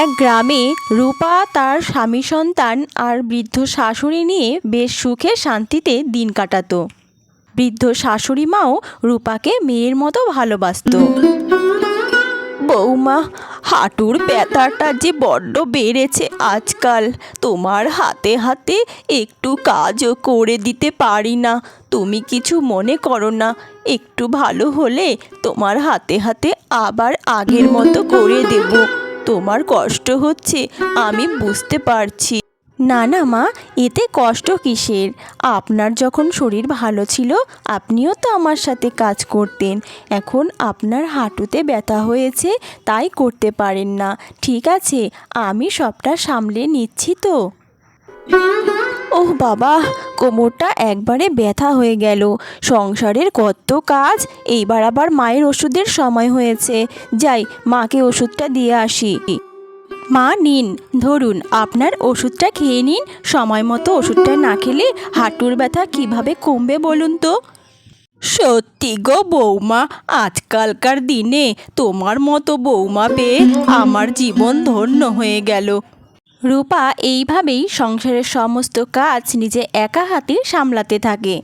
এক গ্রামে রূপা তার স্বামী সন্তান আর বৃদ্ধ শাশুড়ি নিয়ে বেশ সুখে শান্তিতে দিন কাটাতো। বৃদ্ধ শাশুড়ি মাও রূপাকে মেয়ের মতো ভালোবাসতো। বৌমা, হাঁটুর ব্যথাটা যে বড্ড বেড়েছে আজকাল, তোমার হাতে হাতে একটু কাজও করে দিতে পারি না। তুমি কিছু মনে করো না, একটু ভালো হলে তোমার হাতে হাতে আবার আগের মতো করে দেব। তোমার কষ্ট হচ্ছে, আমি বুঝতে পারছি। না না, মা, এতে কষ্ট কিসের? আপনার যখন শরীর ভালো ছিল, আপনিও তো আমার সাথে কাজ করতেন। এখন আপনার হাঁটুতে ব্যথা হয়েছে, তাই করতে পারেন না। ঠিক আছে, আমি সবটা সামলে নিচ্ছি তো। ওহ বাবা, কোমরটা একবারে ব্যথা হয়ে গেল। সংসারের কত কাজ, এইবার আবার মায়ের ওষুধের সময় হয়েছে। যাই, মাকে ওষুধটা দিয়ে আসি। মা, নিন, ধরুন, আপনার ওষুধটা খেয়ে নিন। সময় মতো ওষুধটা না খেলে হাঁটুর ব্যথা কীভাবে কমবে বলুন তো? সত্যি গো বৌমা, আজকালকার দিনে তোমার মতো বৌমা পেয়ে আমার জীবন ধন্য হয়ে গেল। রূপা এইভাবেই সংসারের সমস্ত কাজ নিজে একা হাতে সামলাতে থাকে।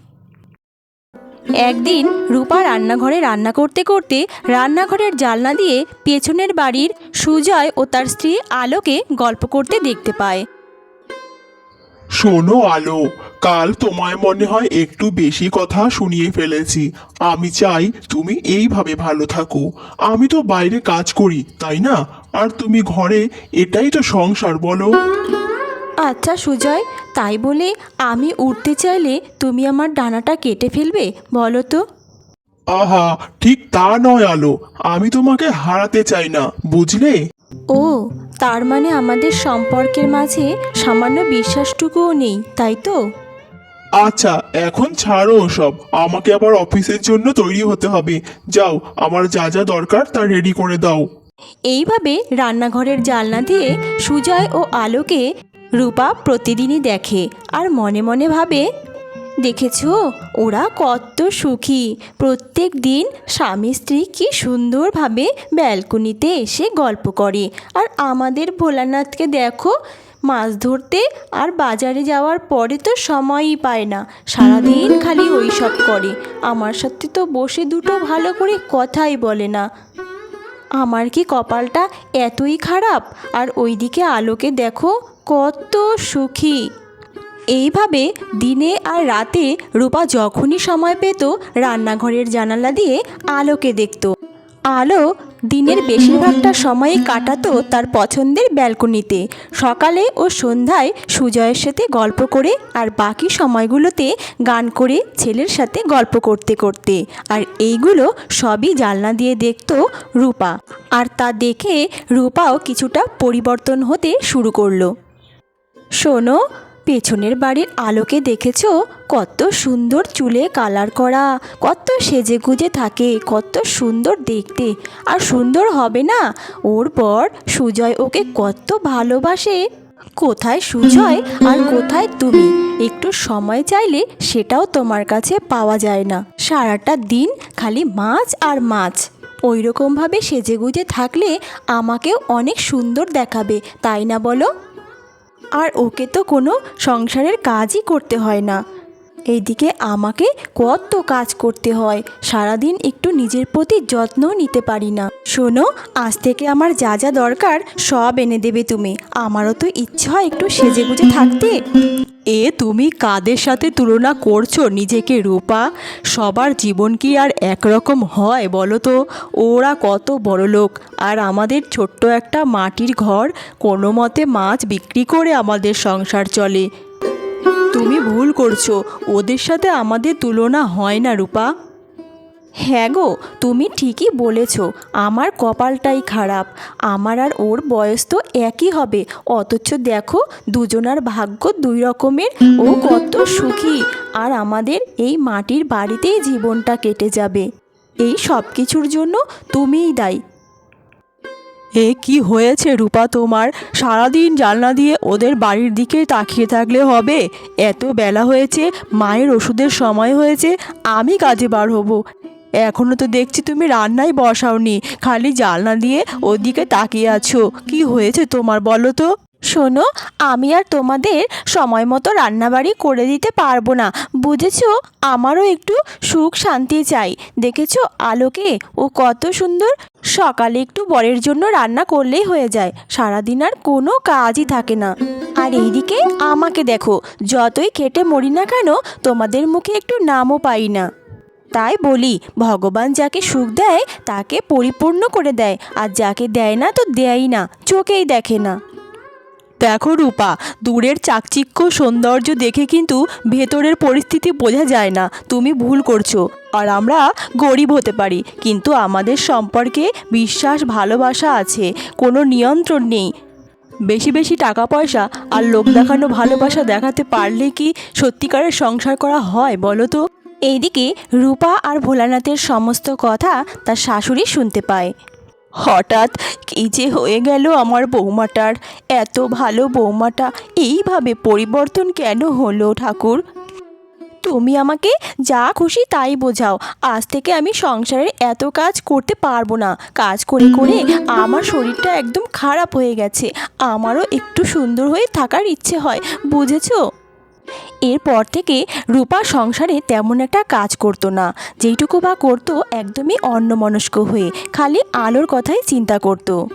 একদিন রূপা রান্নাঘরে রান্না করতে করতে রান্নাঘরের জালনা দিয়ে পেছনের বাড়ির সুজয় ও তার স্ত্রী আলোকে গল্প করতে দেখতে পায়। শোনো আলো কাল তোমায় মনে হয় একটু বেশি কথা শুনিয়ে ফেলেছি। আমি চাই তুমি এইভাবে ভালো থাকো। আমি তো বাইরে কাজ করি তাই না? আর তুমি ঘরে এটাই তো সংসার বলো। আচ্ছা সুজয় তাই বলে আমি উঠতে চাইলে তুমি আমার ডানাটা কেটে ফেলবে বলো তো। আহা ঠিক তা নয় আলো। আমি তোমাকে হারাতে চাই না বুঝলে? ও তার মানে আমাদের সম্পর্কের মাঝে সামান্য বিশ্বাসটুকুও নেই তাই তো? আচ্ছা এখন ছাড়ো সব আমাকে আবার অফিসের জন্য তৈরি হতে হবে। যাও আমার যা যা দরকার তা রেডি করে দাও। এইভাবে রান্নাঘরের জানলা দিয়ে সুজয় ও আলোকে রূপা প্রতিদিনই দেখে আর মনে মনে ভাবে দেখেছ? ওরা কত সুখী। প্রত্যেক দিন স্বামী স্ত্রী কি সুন্দরভাবে ব্যালকনিতে এসে গল্প করে। আর আমাদের ভোলানাথকে দেখো, মাছ ধরতে আর বাজারে যাওয়ার পরে তো সময়ই পায় না। সারাদিন খালি ওই সব করে। আমার সাথে তো বসে দুটো ভালো করে কথাই বলে না। আমার কি কপালটা এতই খারাপ? আর ওইদিকে আলোকে দেখো কত সুখী। এইভাবে দিনে আর রাতে রূপা যখনই সময় পেত রান্নাঘরের জানালা দিয়ে আলোকে দেখত। আলো দিনের বেশিরভাগটা সময় কাটাতো তার পছন্দের ব্যালকনিতে। সকালে ও সন্ধ্যায় সুজয়ের সাথে গল্প করে আর বাকি সময়গুলোতে গান করে ছেলের সাথে গল্প করতে করতে। আর এইগুলো সবই জানলা দিয়ে দেখতো রূপা। আর তা দেখে রূপাও কিছুটা পরিবর্তন হতে শুরু করল। শোনো পেছনের বাড়ির আলোকে দেখেছ? কত সুন্দর চুলে কালার করা, কত সেজে গুজে থাকে, কত সুন্দর দেখতে। আর সুন্দর হবে না? ওর পর সুজয় ওকে কত ভালোবাসে। কোথায় সুজয় আর কোথায় তুমি? একটু সময় চাইলে সেটাও তোমার কাছে পাওয়া যায় না। সারাটা দিন খালি মাছ আর মাছ। ওই রকমভাবে সেজে গুজে থাকলে আমাকেও অনেক সুন্দর দেখাবে, তাই না বলো? আর ওকে তো কোনো সংসারের কাজই করতে হয় না। এইদিকে আমাকে কত কাজ করতে হয়, সারাদিন একটু নিজের প্রতি যত্নও নিতে পারি না। শোনো, আজ থেকে আমার যা যা দরকার সব এনে দেবে তুমি। আমারও তো ইচ্ছা হয় একটু সেজে গুজে থাকতে। এ তুমি কাদের সাথে তুলনা করছ নিজেকে, রূপা? সবার জীবন কি আর একরকম হয় বলো তো? ওরা কত বড় লোক আর আমাদের ছোট্ট একটা মাটির ঘর, কোনো মতে মাছ বিক্রি করে আমাদের সংসার চলে। তুমি ভুল করছ। ওদের সাথে আমাদের তুলনা হয় না, রূপা। হ্যাঁ গো, তুমি ঠিকই বলেছ, আমার কপালটাই খারাপ। আমার আর ওর বয়স তো একই হবে, অথচ দেখো, দুজনার ভাগ্য দুই রকমের। ও কত সুখী, আর আমাদের এই মাটির বাড়িতেই জীবনটা কেটে যাবে। এই সব কিছুর জন্য তুমিই দায়ী। এ কি হয়েছে রূপা তোমার? সারাদিন জানলা দিয়ে ওদের বাড়ির দিকে তাকিয়ে থাকলে হবে? এত বেলা হয়েছে, মায়ের ওষুধের সময় হয়েছে, আমি কাজে বার হব। এখনও তো দেখছি তুমি রান্নাই বসাওনি। খালি জালনা দিয়ে ওদিকে তাকিয়ে আছো। কি হয়েছে তোমার বলো তো? শোনো, আমি আর তোমাদের সময় মতো রান্নাবাড়ি করে দিতে পারব না। বুঝেছ, আমারও একটু সুখ শান্তি চাই। দেখেছ, আলোকে ও কত সুন্দর। সকালে একটু বরের জন্য রান্না করলেই হয়ে যায়। সারাদিন আর কোনো কাজই থাকে না। আর এইদিকে আমাকে দেখো, যতই খেটে মরি না কেন, তোমাদের মুখে একটু নামও পাই না। তাই বলি, ভগবান যাকে সুখ দেয়, তাকে পরিপূর্ণ করে দেয়, আর যাকে দেয় না তো দেয়ই না, চোখেই দেখে না। দেখো রূপা, দূরের চাকচিক্য সৌন্দর্য দেখে কিন্তু ভেতরের পরিস্থিতি বোঝা যায় না, তুমি ভুল করছ। আর আমরা গরিব হতে পারি, কিন্তু আমাদের সম্পর্কে বিশ্বাস, ভালোবাসা আছে, কোনো নিয়ন্ত্রণ নেই। বেশি বেশি টাকা পয়সা আর লোক দেখানো ভালোবাসা দেখাতে পারলে কি সত্যিকারের সংসার করা হয়, বলো তো? এইদিকে রূপা আর ভোলানাথের সমস্ত কথা তার শাশুড়ি শুনতে পায়। হঠাৎ কী যে হয়ে গেল আমার বৌমাটার? এত ভালো বৌমাটা এইভাবে পরিবর্তন কেন হলো ঠাকুর? তুমি আমাকে যা খুশি তাই বোঝাও। আজ থেকে আমি সংসারের এত কাজ করতে পারব না। কাজ করে করে আমার শরীরটা একদম খারাপ হয়ে গেছে। আমারও একটু সুন্দর হয়ে থাকার ইচ্ছে হয়, বুঝেছ? এরপর থেকে রূপা সংসারে তেমন একটা কাজ করতো না। যেইটুকু বা করতো একদমই অন্যমনস্ক হয়ে, খালি আলোর কথাই চিন্তা করতো।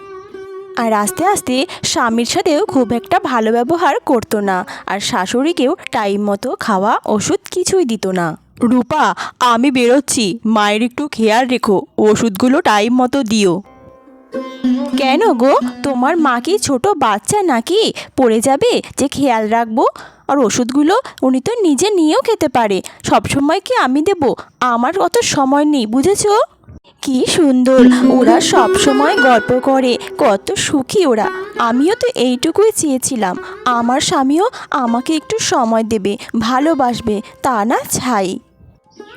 আর আস্তে আস্তে স্বামীর সাথেও খুব একটা ভালো ব্যবহার করতো না। আর শাশুড়িকেও টাইম মতো খাওয়া, ওষুধ কিছুই দিত না। রূপা, আমি বেরোচ্ছি, মায়ের একটু খেয়াল রেখো, ওষুধগুলো টাইম মতো দিও। কেন গো? তোমার মা কি ছোট বাচ্চা নাকি? পড়ে যাবে? যে খেয়াল রাখব। আর ওষুধগুলো উনি তো নিজে নিয়েও খেতে পারে। সবসময় কি আমি দেব? আমার অত সময় নেই, বুঝেছ? কি সুন্দর! ওরা সব সময় গল্প করে। কত সুখী ওরা। আমিও তো এইটুকুই চেয়েছিলাম। আমার স্বামীও আমাকে একটু সময় দেবে, ভালোবাসবে, তা না ছাই।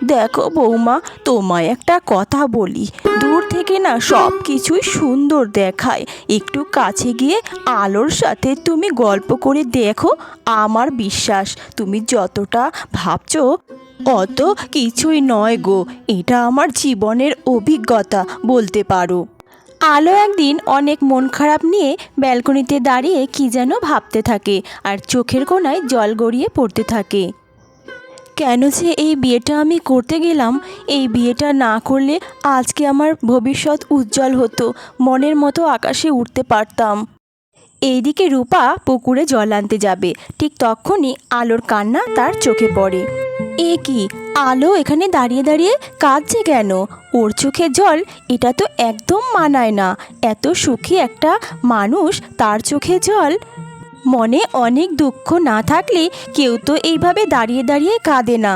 দেখো বৌমা, তোমায় একটা কথা বলি। দূর থেকে না সব কিছুই সুন্দর দেখায়। একটু কাছে গিয়ে আলোর সাথে তুমি গল্প করে দেখো আমার বিশ্বাস। তুমি যতটা ভাবছ, অত কিছুই নয় গো। এটা আমার জীবনের অভিজ্ঞতা, বলতে পারো। আলো একদিন অনেক মন খারাপ নিয়ে ব্যালকনিতে দাঁড়িয়ে কি যেন ভাবতে থাকে আর চোখের কোনায় জল গড়িয়ে পড়তে থাকে। কেন যে এই বিয়েটা আমি করতে গেলাম? এই বিয়েটা না করলে আজকে আমার ভবিষ্যৎ উজ্জ্বল হতো, মনের মতো আকাশে উঠতে পারতাম। এইদিকে রূপা পুকুরে জল আনতে যাবে। ঠিক তখনই আলোর কান্না তার চোখে পড়ে। এ কি? আলো এখানে দাঁড়িয়ে দাঁড়িয়ে কাঁদছে কেন? ওর চোখে জল এটা তো একদম মানায় না। এত সুখী একটা মানুষ তার চোখে জল মনে অনেক দুঃখ না থাকলে কেউ তো এইভাবে দাঁড়িয়ে দাঁড়িয়ে কাঁদে না।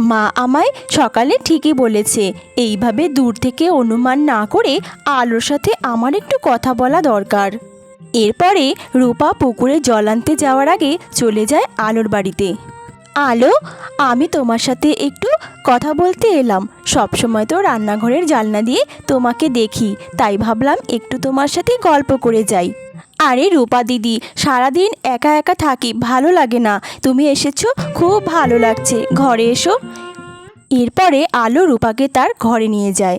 মা আমায় সকালে ঠিকই বলেছে, এইভাবে দূর থেকে অনুমান না করে আলোর সাথে আমার একটু কথা বলা দরকার। এরপরে রূপা পুকুরে জল আনতে যাওয়ার আগে চলে যায় আলোর বাড়িতে। আলো, আমি তোমার সাথে একটু কথা বলতে এলাম। সবসময় তো রান্নাঘরের জালনা দিয়ে তোমাকে দেখি, তাই ভাবলাম একটু তোমার সাথে গল্প করে যাই। আরে রূপা দিদি, সারাদিন একা একা থাকি ভালো লাগে না। তুমি এসেছ, খুব ভালো লাগছে। ঘরে এসো। এরপরে আলো রূপাকে তার ঘরে নিয়ে যায়।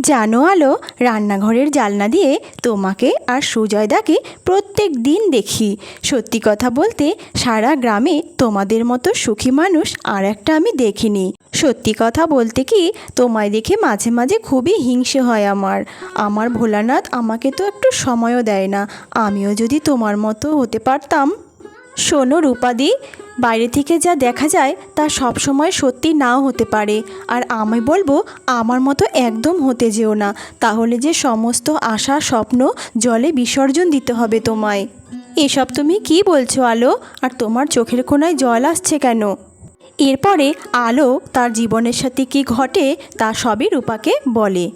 জানো আলো, রান্নাঘরের জালনা দিয়ে তোমাকে আর সুজয়দাকে প্রত্যেক দিন দেখি। সত্যি কথা বলতে, সারা গ্রামে তোমাদের মতো সুখী মানুষ আর একটা আমি দেখিনি। সত্যি কথা বলতে কি, তোমায় দেখে মাঝে মাঝে খুবই হিংসে হয় আমার। আমার ভোলানাথ আমাকে তো একটু সময়ও দেয় না। আমিও যদি তোমার মতো হতে পারতাম শোনো রূপাদি, বাইরে থেকে যা দেখা যায় তা সব সময় সত্যি নাও হতে পারে। আর আমি বলব, আমার মতো একদম হতে যেও না। তাহলে যে সমস্ত আশা, স্বপ্ন, জলে বিসর্জন দিতে হবে তোমায়। এসব তুমি কি বলছো, আলো? আর তোমার চোখের কোনায় জল আসছে কেন? এরপরে আলো তার জীবনের সাথে কি ঘটে তা সবই রূপাকে বলে।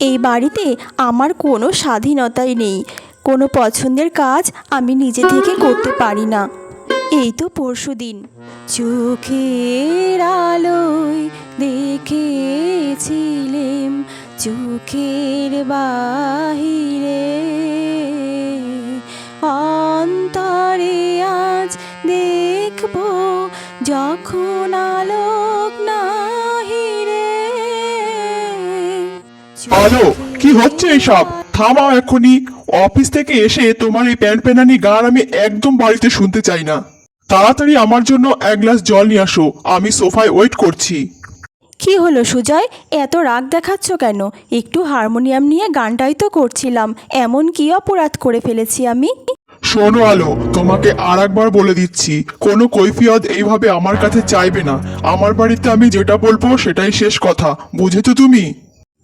এই বাড়িতে আমার কোনো স্বাধীনতাই নেই। কোনো পছন্দের কাজ আমি নিজে থেকে করতে পারি না। এই তো পরশু দিন। চোখের আলোয় দেখেছিলেম চোখের বাহিরে। অন্তরে আজ দেখব যখন আলোক নাহিরে আলো, কি হচ্ছে এসব? থামাও এখনই অফিস থেকে এসে তোমার এই প্যান্ট প্যানানি গান আমি একদম বাড়িতে শুনতে চাই না। তাড়াতাড়ি আমার জন্য এক গ্লাস জল নিয়ে আসো আমি সোফায় ওয়েট করছি। কি হলো সুজয়? এত রাগ দেখাচ্ছ কেন? একটু হারমোনিয়াম নিয়ে গানটাই তো করছিলাম এমন কি অপরাধ করে ফেলেছি আমি? শোনো আলো তোমাকে আর একবার বলে দিচ্ছি কোনো কৈফিয়ত এইভাবে আমার কাছে চাইবে না। আমার বাড়িতে আমি যেটা বলব সেটাই শেষ কথা বুঝেছ তুমি?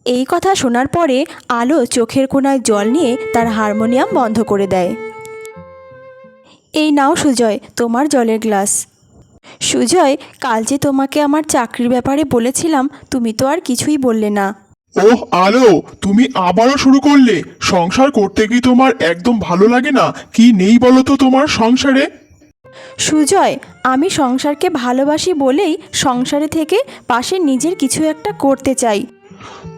এই কথা শোনার পরে আলো চোখের কোণায় জল নিয়ে তার হারমোনিয়াম বন্ধ করে দেয়। এই নাও সুজয় তোমার জলের গ্লাস। সুজয় কাল যে তোমাকে আমার চাকরির ব্যাপারে বলেছিলাম তুমি তো আর কিছুই বললে না। ওহ আলো তুমি আবারও শুরু করলে। সংসার করতে কি তোমার একদম ভালো লাগে না? কি নেই বলো তো তোমার সংসারে? সুজয় আমি সংসারকে ভালোবাসি বলেই সংসারে থেকে পাশে নিজের কিছু একটা করতে চাই।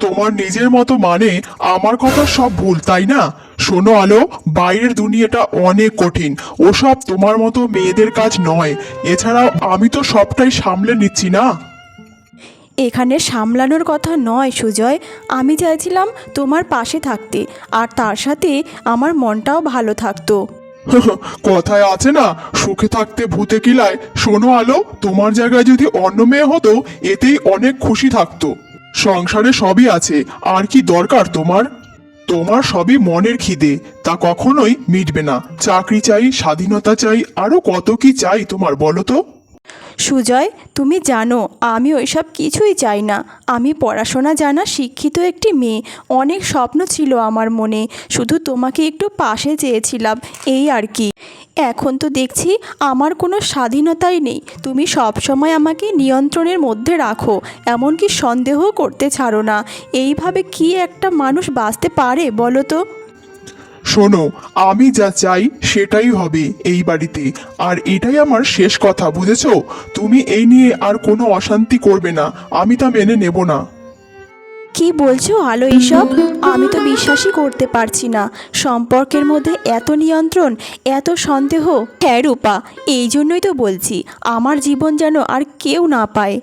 তোমার নিজের মতো মানে আমার কথা সব ভুল তাই না? শোনো আলো বাইরের দুনিয়াটা অনেক কঠিন। ওসব তোমার মতো মেয়েদের কাজ নয়। এছাড়াও আমি তো সবটাই সামলে নিচ্ছি না? এখানে সামলানোর কথা নয় সুজয়। আমি চাইছিলাম তোমার পাশে থাকতে আর তার সাথে আমার মনটাও ভালো থাকতো। কথায় আছে না সুখে থাকতে ভূতে কিলায়। শোনো আলো তোমার জায়গায় যদি অন্য মেয়ে হতো এতেই অনেক খুশি থাকতো। সংসারে সবই আছে, আর কি দরকার তোমার? তোমার সবই মনের খিদে, তা কখনোই মিটবে না। চাকরি চাই, স্বাধীনতা চাই, আরও কত কি চাই তোমার বলো তো? সুজয়, তুমি জানো, আমি ওইসব কিছুই চাই না। আমি পড়াশোনা জানা শিক্ষিত একটি মেয়ে। অনেক স্বপ্ন ছিল আমার মনে। শুধু তোমাকে একটু পাশে চেয়েছিলাম, এই আর কি। এখন তো দেখছি আমার কোনো স্বাধীনতাই নেই। তুমি সব সময় আমাকে নিয়ন্ত্রণের মধ্যে রাখো, এমনকি সন্দেহ করতে ছাড়ো না। এইভাবে কি একটা মানুষ বাঁচতে পারে বলো তো? শোনো, আমি যা চাই সেটাই হবে এই বাড়িতে। আর এটাই আমার শেষ কথা, বুঝেছ? তুমি এই নিয়ে আর কোনো অশান্তি করবে না, আমি তা মেনে নেব না। কি বলছো আলো এইসব আমি তো বিশ্বাসই করতে পারছি না। সম্পর্কের মধ্যে এত নিয়ন্ত্রণ, এত সন্দেহ। হ্যাঁ রূপা, এই জন্যই তো বলছি, আমার জীবন যেন আর কেউ না পায়।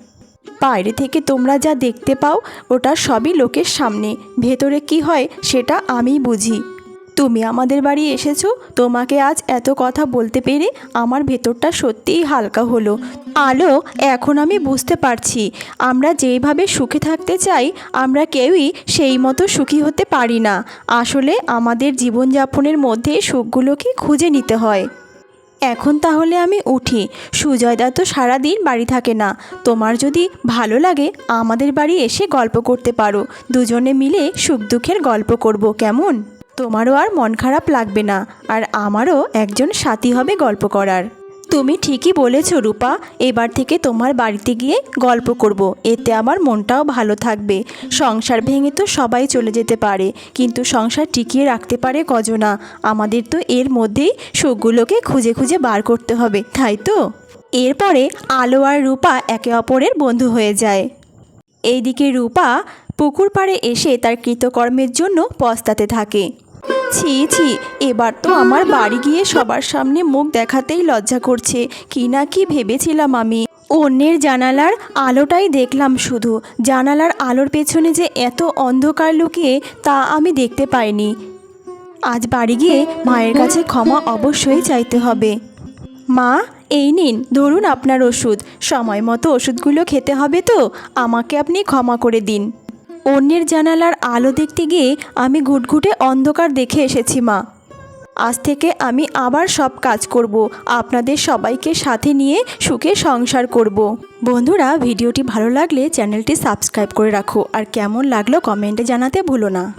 বাইরে থেকে তোমরা যা দেখতে পাও, ওটা সবই লোকের সামনে। ভেতরে কি হয়, সেটা আমিই বুঝি। তুমি আমাদের বাড়ি এসেছ? তোমাকে আজ এত কথা বলতে পেরে আমার ভেতরটা সত্যিই হালকা হলো। আলো, এখন আমি বুঝতে পারছি। আমরা যেইভাবে সুখে থাকতে চাই, আমরা কেউই সেই মতো সুখী হতে পারি না। আসলে আমাদের জীবনযাপনের মধ্যে সুখগুলোকে খুঁজে নিতে হয়। এখন তাহলে আমি উঠি। সুজয়দা তো সারাদিন বাড়ি থাকে না। তোমার যদি ভালো লাগে, আমাদের বাড়ি এসে গল্প করতে পারো। দুজনে মিলে সুখ দুঃখের গল্প করব, কেমন? তোমারও আর মন খারাপ লাগবে না, আর আমারও একজন সাথী হবে গল্প করার। তুমি ঠিকই বলেছ রূপা, এবার থেকে তোমার বাড়িতে গিয়ে গল্প করব, এতে আমার মনটাও ভালো থাকবে। সংসার ভেঙে তো সবাই চলে যেতে পারে, কিন্তু সংসার টিকিয়ে রাখতে পারে কজনা। আমাদের তো এর মধ্যেই সুখগুলোকে খুঁজে খুঁজে বার করতে হবে, তাই তো? এরপরে আলো আর রূপা একে অপরের বন্ধু হয়ে যায়। এইদিকে রূপা পুকুর পাড়ে এসে তার কৃতকর্মের জন্য পস্তাতে থাকে। ছি ছি, এবার তো আমার বাড়ি গিয়ে সবার সামনে মুখ দেখাতেই লজ্জা করছে। কি না কি ভেবেছিলাম আমি। অন্যের জানালার আলোটাই দেখলাম শুধু। জানালার আলোর পেছনে যে এত অন্ধকার লুকিয়ে তা আমি দেখতে পাইনি। আজ বাড়ি গিয়ে মায়ের কাছে ক্ষমা অবশ্যই চাইতে হবে। মা, এই নিন, ধরুন আপনার ওষুধ। সময় মতো ওষুধগুলো খেতে হবে তো। আমাকে আপনি ক্ষমা করে দিন। অন্যের জানালার আলো দেখতে গিয়ে আমি ঘুটঘুটে অন্ধকার দেখে এসেছি, মা। আজ থেকে আমি আবার সব কাজ করব, আপনাদের সবাইকে সাথে নিয়ে সুখে সংসার করব। বন্ধুরা, ভিডিওটি ভালো লাগলে চ্যানেলটি সাবস্ক্রাইব করে রাখো, আর কেমন লাগল কমেন্টে জানাতে ভুলো না।